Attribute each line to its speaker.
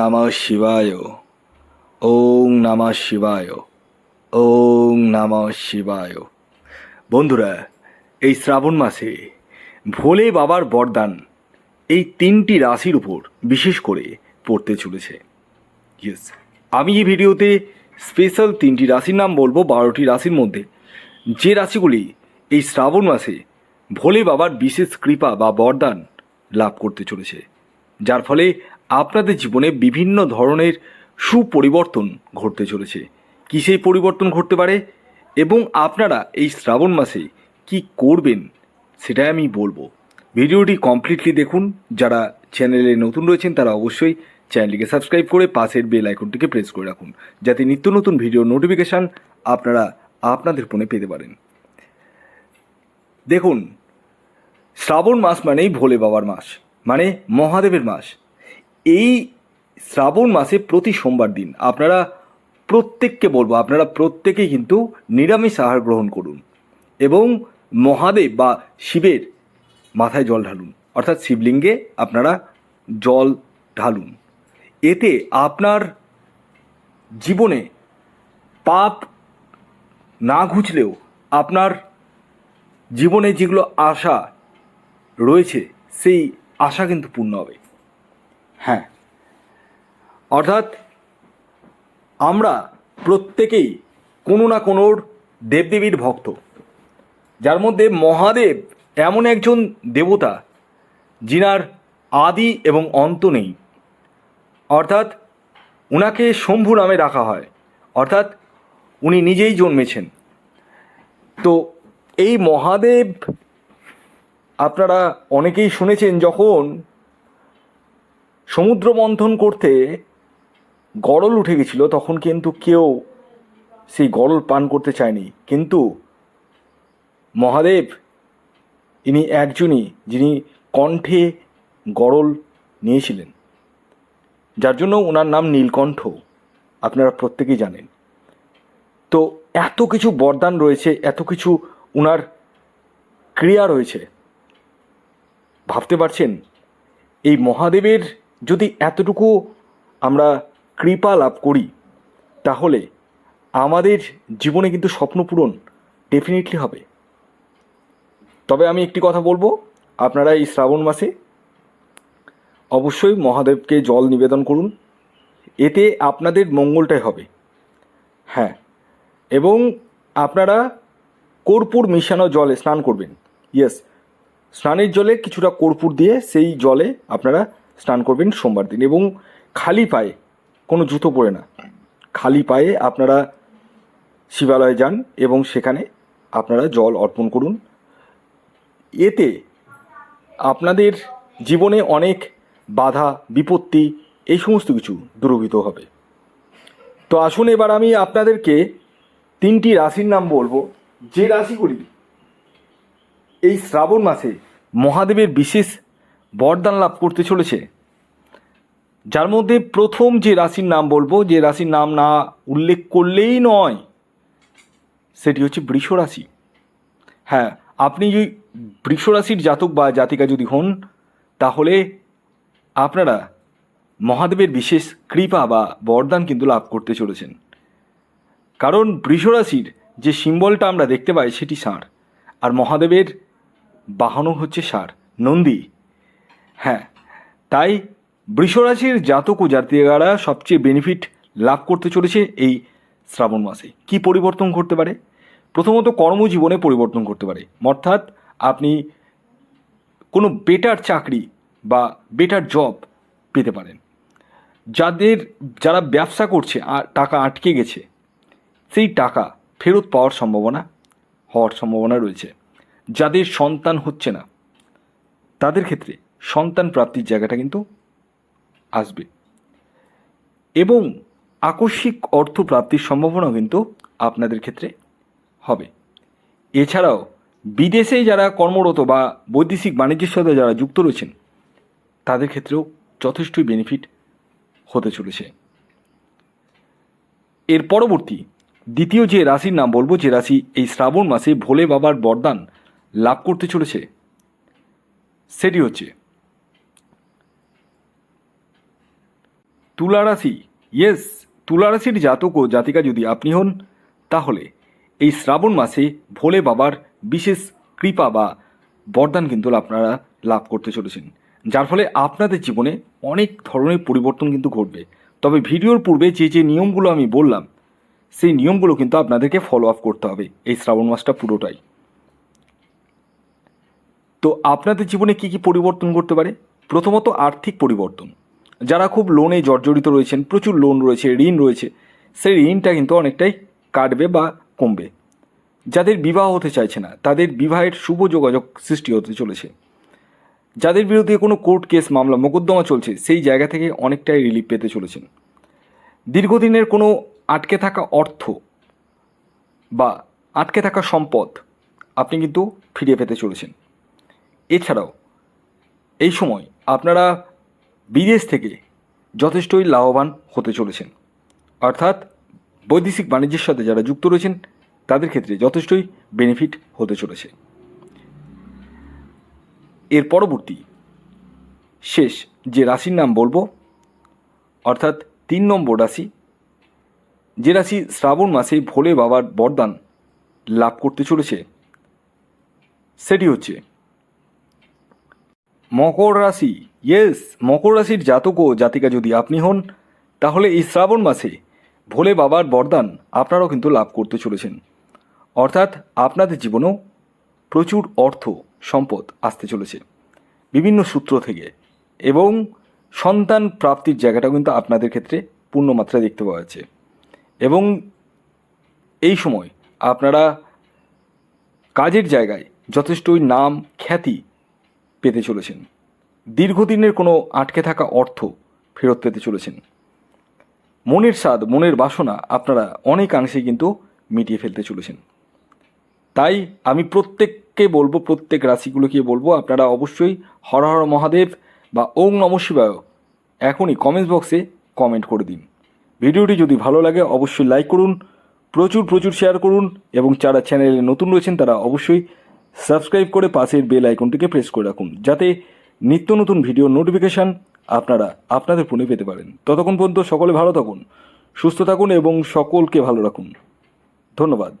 Speaker 1: নমঃ শিবায়। ওং নমঃ শিবায়। ওং নমঃ শিবায়। বন্ধুরা, এই শ্রাবণ মাসে ভোলে বাবার বরদান এই তিনটি রাশির উপর বিশেষ করে পড়তে চলেছে। ইয়েস আমি এই ভিডিওতে স্পেশাল তিনটি রাশির নাম বলব, বারোটি রাশির মধ্যে। যে রাশিগুলি এই শ্রাবণ মাসে ভোলে বাবার বিশেষ কৃপা বা বরদান লাভ করতে চলেছে, যার ফলে আপনাদের জীবনে বিভিন্ন ধরনের সুপরিবর্তন ঘটতে চলেছে। কী সেই পরিবর্তন ঘটতে পারে? এবং আপনারা এই শ্রাবণ মাসে কি করবেন? সেটাই আমি বলব। ভিডিওটি কমপ্লিটলি দেখুন। যারা চ্যানেলে নতুন রয়েছেন, তারা অবশ্যই চ্যানেলটিকে সাবস্ক্রাইব করে পাশের বেল আইকনটিকে প্রেস করে রাখুন। যাতে নিত্য নতুন ভিডিও নোটিফিকেশান আপনারা আপনাদের ফোনে পেতে পারেন। দেখুন, শ্রাবণ মাস মানেই ভোলে বাবার মাস। মানে মহাদেবের মাস। এই শ্রাবণ মাসে প্রতি সোমবার দিন আপনারা প্রত্যেককে বলব, আপনারা প্রত্যেকেই কিন্তু নিরামিষ আহার গ্রহণ করুন এবং মহাদেব বা শিবের মাথায় জল ঢালুন, অর্থাৎ শিবলিঙ্গে আপনারা জল ঢালুন। এতে আপনার জীবনে পাপ না ঘুচলেও আপনার জীবনে যেগুলো আশা রয়েছে, সেই আশা কিন্তু পূর্ণ হবে। হ্যাঁ। অর্থাৎ আমরা প্রত্যেকেই কোনো না কোনোর দেবদেবীর ভক্ত। যার মধ্যে মহাদেব এমন একজন দেবতা যিনার আদি এবং অন্ত নেই। অর্থাৎ উনাকে শম্ভু নামে রাখা হয়। অর্থাৎ উনি নিজেই জন্মেছেন। তো এই মহাদেব, আপনারা অনেকেই শুনেছেন যখন সমুদ্র মন্থন করতে গরল উঠে গেছিল, তখন কিন্তু কেউ সেই গরল পান করতে চায়নি। কিন্তু মহাদেব, ইনি একজনই যিনি কণ্ঠে গরল নিয়েছিলেন, যার জন্য ওনার নাম নীলকণ্ঠ, আপনারা প্রত্যেকেই জানেন। তো এত কিছু বরদান রয়েছে, এত কিছু ওনার ক্রিয়া রয়েছে। ভাবতে পারছেন, এই মহাদেবের যদি এতটুকু আমরা কৃপা লাভ করি, তাহলে আমাদের জীবনে কিন্তু স্বপ্ন পূরণ ডেফিনেটলি হবে। তবে আমি একটি কথা বলব, আপনারা এই শ্রাবণ মাসে অবশ্যই মহাদেবকে জল নিবেদন করুন। এতে আপনাদের মঙ্গলটাই হবে। হ্যাঁ এবং আপনারা কর্পূর মিশানো জলে স্নান করবেন। ইয়েস স্নানের জলে কিছুটা কর্পূর দিয়ে সেই জলে আপনারা স্নান করবেন সোমবার দিন এবং খালি পায়ে, কোনো জুতো পরে না। খালি পায়ে আপনারা শিবালয়ে যান এবং সেখানে আপনারা জল অর্পণ করুন। এতে আপনাদের জীবনে অনেক বাধা, বিপত্তি, এই সমস্ত কিছু দূরভূত হবে। তো আসুন এবার আমি আপনাদেরকে তিনটি রাশির নাম বলব। যে রাশিগুলি এই শ্রাবণ মাসে মহাদেবের বিশেষ বরদান লাভ করতে চলেছে। যার মধ্যে প্রথম যে রাশির নাম বলব, যে রাশির নাম না উল্লেখ করলেই নয়, সেটি হচ্ছে বৃষ রাশি। হ্যাঁ আপনি যদি বৃষ রাশির জাতক বা জাতিকা যদি হন, তাহলে আপনারা মহাদেবের বিশেষ কৃপা বা বরদান কিন্তু লাভ করতে চলেছেন। কারণ বৃষ রাশির যে সিম্বলটা আমরা দেখতে পাই, সেটি ষাঁড় আর মহাদেবের বাহনও হচ্ছে ষাঁড় নন্দী। হ্যাঁ তাই বৃষরাশির জাতক ও জাতিকারা সবচেয়ে বেনিফিট লাভ করতে চলেছে এই শ্রাবণ মাসে। কি পরিবর্তন করতে পারে? প্রথমত কর্মজীবনে পরিবর্তন করতে পারে। অর্থাৎ আপনি কোনো বেটার চাকরি বা বেটার জব পেতে পারেন। যাদের, যারা ব্যবসা করছে আর টাকা আটকে গেছে, সেই টাকা ফেরত পাওয়ার সম্ভাবনা, হওয়ার সম্ভাবনা রয়েছে। যাদের সন্তান হচ্ছে না, তাদের ক্ষেত্রে সন্তান প্রাপ্তির জায়গাটা কিন্তু আসবে। এবং আকস্মিক অর্থ প্রাপ্তির সম্ভাবনাও কিন্তু আপনাদের ক্ষেত্রে হবে। এছাড়াও বিদেশে যারা কর্মরত বা বৈদেশিক বাণিজ্যের সাথে যারা যুক্ত রয়েছেন, তাদের ক্ষেত্রেও যথেষ্টই বেনিফিট হতে চলেছে। এর পরবর্তী, দ্বিতীয় যে রাশির নাম বলব, যে রাশি এই শ্রাবণ মাসে ভোলে বাবার বরদান লাভ করতে চলেছে, সেটি হচ্ছে তুলা রাশি ইয়েস তুলা রাশির জাতক ও জাতিকা যদি আপনি হন, তাহলে এই শ্রাবণ মাসে ভোলে বাবার বিশেষ কৃপা বা বরদান কিন্তু আপনারা লাভ করতে চলেছেন। যার ফলে আপনাদের জীবনে অনেক ধরনের পরিবর্তন কিন্তু ঘটবে। তবে ভিডিওর পূর্বে যে যে নিয়মগুলো আমি বললাম, সেই নিয়মগুলো কিন্তু আপনাদেরকে ফলো আপ করতে হবে এই শ্রাবণ মাসটা পুরোটাই। তো আপনাদের জীবনে কি কি পরিবর্তন করতে পারে? প্রথমত আর্থিক পরিবর্তন। যারা খুব লোনে জর্জরিত রয়েছেন, প্রচুর লোন রয়েছে, ঋণ রয়েছে, সেই ঋণটা কিন্তু অনেকটাই কাটবে বা কমবে। যাদের বিবাহ হতে চাইছে না, তাদের বিবাহের শুভ যোগাযোগ সৃষ্টি হতে চলেছে। যাদের বিরুদ্ধে কোনো কোর্ট কেস মামলা, মোকদ্দমা চলছে, সেই জায়গা থেকে অনেকটাই রিলিফ পেতে চলেছেন। দীর্ঘদিনের কোনো আটকে থাকা অর্থ বা আটকে থাকা সম্পদ আপনি কিন্তু ফিরিয়ে পেতে চলেছেন। এছাড়াও, এই সময় আপনারা বিদেশ থেকে যথেষ্টই লাভবান হতে চলেছেন। অর্থাৎ বৈদেশিক বাণিজ্যের সাথে যারা যুক্ত রয়েছেন, তাদের ক্ষেত্রে যথেষ্টই বেনিফিট হতে চলেছে। এর পরবর্তী শেষ যে রাশির নাম বলব, অর্থাৎ তিন নম্বর রাশি, যে রাশি শ্রাবণ মাসে ভোলে বাবার বরদান লাভ করতে চলেছে, সেটি হচ্ছে মকর রাশি। ইয়েস, মকর রাশির জাতক ও জাতিকা যদি আপনি হন, তাহলে এই শ্রাবণ মাসে ভোলে বাবার বরদান আপনারাও কিন্তু লাভ করতে চলেছেন। অর্থাৎ আপনাদের জীবনেও প্রচুর অর্থ সম্পদ আসতে চলেছে। বিভিন্ন সূত্র থেকে এবং সন্তান প্রাপ্তির জায়গাটাও কিন্তু আপনাদের ক্ষেত্রে পূর্ণমাত্রায় দেখতে পাওয়া যাচ্ছে। এবং এই সময় আপনারা কাজের জায়গায় যথেষ্টই নাম, খ্যাতি পেতে চলেছেন। দীর্ঘদিনের কোনো আটকে থাকা অর্থ ফেরত পেতে চলেছেন। মনের স্বাদ, মনের বাসনা আপনারা অনেকাংশেই কিন্তু মিটিয়ে ফেলতে চলেছেন। তাই আমি প্রত্যেককে বলব, প্রত্যেক রাশিগুলোকে বলব, আপনারা অবশ্যই হর হর মহাদেব বা ওং নম শিবায় এখনই কমেন্টস বক্সে কমেন্ট করে দিন। ভিডিওটি যদি ভালো লাগে অবশ্যই লাইক করুন, প্রচুর প্রচুর শেয়ার করুন এবং যারা চ্যানেলে নতুন রয়েছেন তারা অবশ্যই সাবস্ক্রাইব করে পাশের বেল আইকনটিকে প্রেস করে রাখুন, যাতে নিত্য নতুন ভিডিও নোটিফিকেশান আপনারা আপনাদের ফোনে পেতে পারেন। ততক্ষণ পর্যন্ত সকলে ভালো থাকুন, সুস্থ থাকুন এবং সকলকে ভালো রাখুন। ধন্যবাদ।